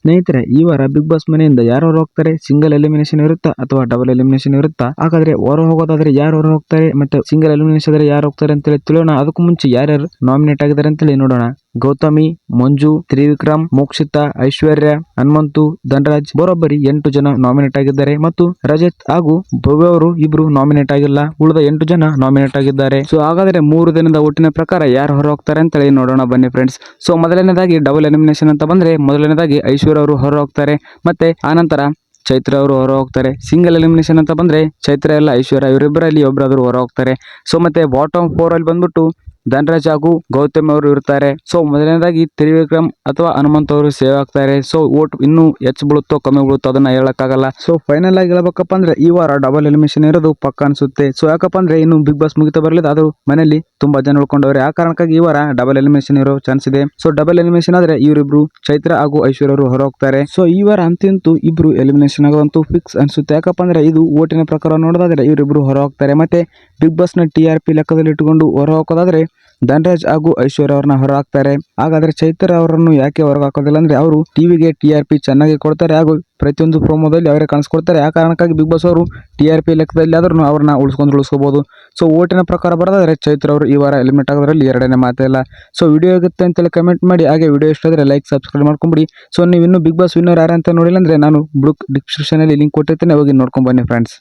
ಸ್ನೇಹಿತರೆ, ಈ ವಾರ ಬಿಗ್ ಬಾಸ್ ಮನೆಯಿಂದ ಯಾರು ಹೋಗ್ತಾರೆ? ಸಿಂಗಲ್ ಎಲಿಮಿನೇಷನ್ ಇರುತ್ತಾ ಅಥವಾ ಡಬಲ್ ಎಲಿಮಿನೇಷನ್ ಇರುತ್ತಾ? ಹಾಗಾದ್ರೆ ಹೊರ ಹೋಗೋದಾದ್ರೆ ಯಾರು ಹೊರ ಹೋಗ್ತಾರೆ ಮತ್ತೆ ಸಿಂಗಲ್ ಎಲಿಮಿನೇಷನ್ ಆದ್ರೆ ಯಾರು ಹೋಗ್ತಾರೆ ಅಂತೇಳಿ ತಿಳಿಯೋಣ. ಅದಕ್ಕೂ ಮುಂಚೆ ಯಾರ್ಯಾರು ನಾಮಿನೇಟ್ ಆಗಿದ್ದಾರೆ ಅಂತೇಳಿ ನೋಡೋಣ. ಗೌತಮಿ, ಮಂಜು, ತ್ರಿವಿಕ್ರಮ್, ಮೋಕ್ಷಿತಾ, ಐಶ್ವರ್ಯ, ಹನುಮಂತು, ಧನರಾಜ್ ಬರೋಬ್ಬರಿ ಎಂಟು ಜನ ನಾಮಿನೇಟ್ ಆಗಿದ್ದಾರೆ ಮತ್ತು ರಜತ್ ಹಾಗೂ ಭವ್ಯ ಅವರು ಇಬ್ರು ನಾಮಿನೇಟ್ ಆಗಿಲ್ಲ. ಉಳಿದ ಎಂಟು ಜನ ನಾಮಿನೇಟ್ ಆಗಿದ್ದಾರೆ. ಸೊ ಹಾಗಾದ್ರೆ ಮೂರು ದಿನದ ಒಟ್ಟಿನ ಪ್ರಕಾರ ಯಾರು ಹೊರ ಹೋಗ್ತಾರೆ ಅಂತ ಹೇಳಿ ನೋಡೋಣ ಬನ್ನಿ ಫ್ರೆಂಡ್ಸ್ ಸೊ ಮೊದಲನೇದಾಗಿ ಡಬಲ್ ಎಲಿಮಿನೇಷನ್ ಅಂತ ಬಂದ್ರೆ ಮೊದಲನೇದಾಗಿ ಐಶ್ವರ್ಯ ಅವರು ಹೊರ ಹೋಗ್ತಾರೆ ಮತ್ತೆ ಆನಂತರ ಚೈತ್ರ ಅವರು ಹೊರ ಹೋಗ್ತಾರೆ ಸಿಂಗಲ್ ಎಲಿಮಿನೇಷನ್ ಅಂತ ಬಂದ್ರೆ ಚೈತ್ರ ಎಲ್ಲ ಐಶ್ವರ್ಯ ಇವರಿಬ್ಬರಲ್ಲಿ ಒಬ್ಬರಾದ್ರು ಹೊರ ಹೋಗ್ತಾರೆ ಸೊ ಮತ್ತೆ ಬಾಟಮ್ ಫೋರ್ ಅಲ್ಲಿ ಬಂದ್ಬಿಟ್ಟು ಧನರಾಜ್ ಹಾಗೂ ಗೌತಮ್ ಅವರು ಇರ್ತಾರೆ ಸೊ ಮೊದಲನೇದಾಗಿ ತ್ರಿವಿಕ್ರಮ್ ಅಥವಾ ಹನುಮಂತ್ ಅವರು ಸೇವ್ ಆಗ್ತಾರೆ. ಸೊ ಓಟ್ ಇನ್ನೂ ಹೆಚ್ಚು ಬೀಳುತ್ತೋ, ಕಮ್ಮಿ ಬೀಳುತ್ತೋ ಅದನ್ನ ಹೇಳಕ್ಕಾಗಲ್ಲ. ಸೊ ಫೈನಲ್ ಆಗಿ ಹೇಳ್ಬೇಕಪ್ಪ ಅಂದ್ರೆ ಈ ವಾರ ಡಬಲ್ ಎಲಿಮಿನೇಷನ್ ಇರೋದು ಪಕ್ಕ ಅನ್ಸುತ್ತೆ. ಸೊ ಯಾಕಪ್ಪ ಅಂದ್ರೆ ಇನ್ನು ಬಿಗ್ ಬಾಸ್ ಮುಗಿತಾ ಬರಲಿದೆ ಅದು ಮನೆಯಲ್ಲಿ ತುಂಬಾ ಜನ ಉಳ್ಕೊಂಡವ್ರೆ. ಆ ಕಾರಣಕ್ಕಾಗಿ ಈ ವಾರ ಡಬಲ್ ಎಲಿಮಿನೇಷನ್ ಇರೋ ಚಾನ್ಸ್ ಇದೆ. ಸೊ ಡಬಲ್ ಎಲಿಮಿನೇಷನ್ ಆದ್ರೆ ಇವರಿಬ್ರು ಚೈತ್ರ ಹಾಗೂ ಐಶ್ವರ್ಯ ಅವರು ಹೊರ ಹೋಗ್ತಾರೆ ಸೊ ಈ ವಾರ ಅಂತೂ ಇಬ್ರು ಎಲಿಮಿನೇಷನ್ ಆಗೋದಂತೂ ಫಿಕ್ಸ್ ಅನ್ಸುತ್ತೆ. ಯಾಕಪ್ಪ ಅಂದ್ರೆ ಇದು ಓಟಿನ ಪ್ರಕಾರ ನೋಡೋದಾದ್ರೆ ಇವರಿಬ್ರು ಹೊರ ಹೋಗ್ತಾರೆ ಮತ್ತೆ ಬಿಗ್ ಬಾಸ್ನ ಟಿ ಆರ್ ಪಿ ಲೆಕ್ಕದಲ್ಲಿ ಇಟ್ಟುಕೊಂಡು ಹೊರ ಹೋಗೋದಾದ್ರೆ ಧನರಾಜ್ ಹಾಗೂ ಐಶ್ವರ್ಯ ಅವ್ರನ್ನ ಹೊರಹಾಕ್ತಾರೆ. ಹಾಗಾದ್ರೆ ಚೈತ್ರ ಅವರನ್ನು ಯಾಕೆ ಹೊರಗೆ ಹಾಕೋದಿಲ್ಲ ಅಂದ್ರೆ ಅವರು ಟಿವಿಗೆ ಟಿ ಆರ್ ಪಿ ಚೆನ್ನಾಗಿ ಕೊಡ್ತಾರೆ ಹಾಗೂ ಪ್ರತಿಯೊಂದು ಪ್ರೋಮೋದಲ್ಲಿ ಅವರೇ ಕಾಣಿಸ್ಕೊಡ್ತಾರೆ. ಆ ಕಾರಣಕ್ಕಾಗಿ ಬಿಗ್ ಬಾಸ್ ಅವರು ಟಿ ಆರ್ ಪಿ ಲೆಕ್ಕದಲ್ಲಿ ಆದ್ರೂ ಅವ್ರನ್ನ ಉಳಿಸ್ಕೊಂಡು ಉಳಿಸ್ಕೋಬಹುದು ಸೊ ಓಟಿನ ಪ್ರಕಾರ ಬರೋದಾದ್ರೆ ಚೈತ್ರ ಅವರು ಈ ವಾರ ಎಲಿಮಿನೇಟ್ ಆಗೋದ್ರಲ್ಲಿ ಎರಡನೇ ಮಾತೇ ಇಲ್ಲ. ಸೊ ವಿಡಿಯೋ ಆಗುತ್ತೆ ಅಂತೇಳಿ ಕಮೆಂಟ್ ಮಾಡಿ. ಹಾಗೆ ವಿಡಿಯೋ ಇಷ್ಟ ಆದರೆ ಲೈಕ್ ಸಬ್ಸ್ಕ್ರೈಬ್ ಮಾಡ್ಕೊಂಬಿಡಿ. ಸೊ ನೀವು ಇನ್ನೂ ಬಿಗ್ ಬಾಸ್ ವಿನ್ನರ್ ಯಾರು ಅಂತ ನೋಡಿಲ್ಲ ಅಂದ್ರೆ ನಾನು ಬ್ಲುಕ್ ಡಿಸ್ಕ್ರಿಪ್ಷನಲ್ಲಿ ಲಿಂಕ್ ಕೊಟ್ಟಿರ್ತೇನೆ. ಹೋಗಿ ನೋಡ್ಕೊಂಡು ಬನ್ನಿ ಫ್ರೆಂಡ್ಸ್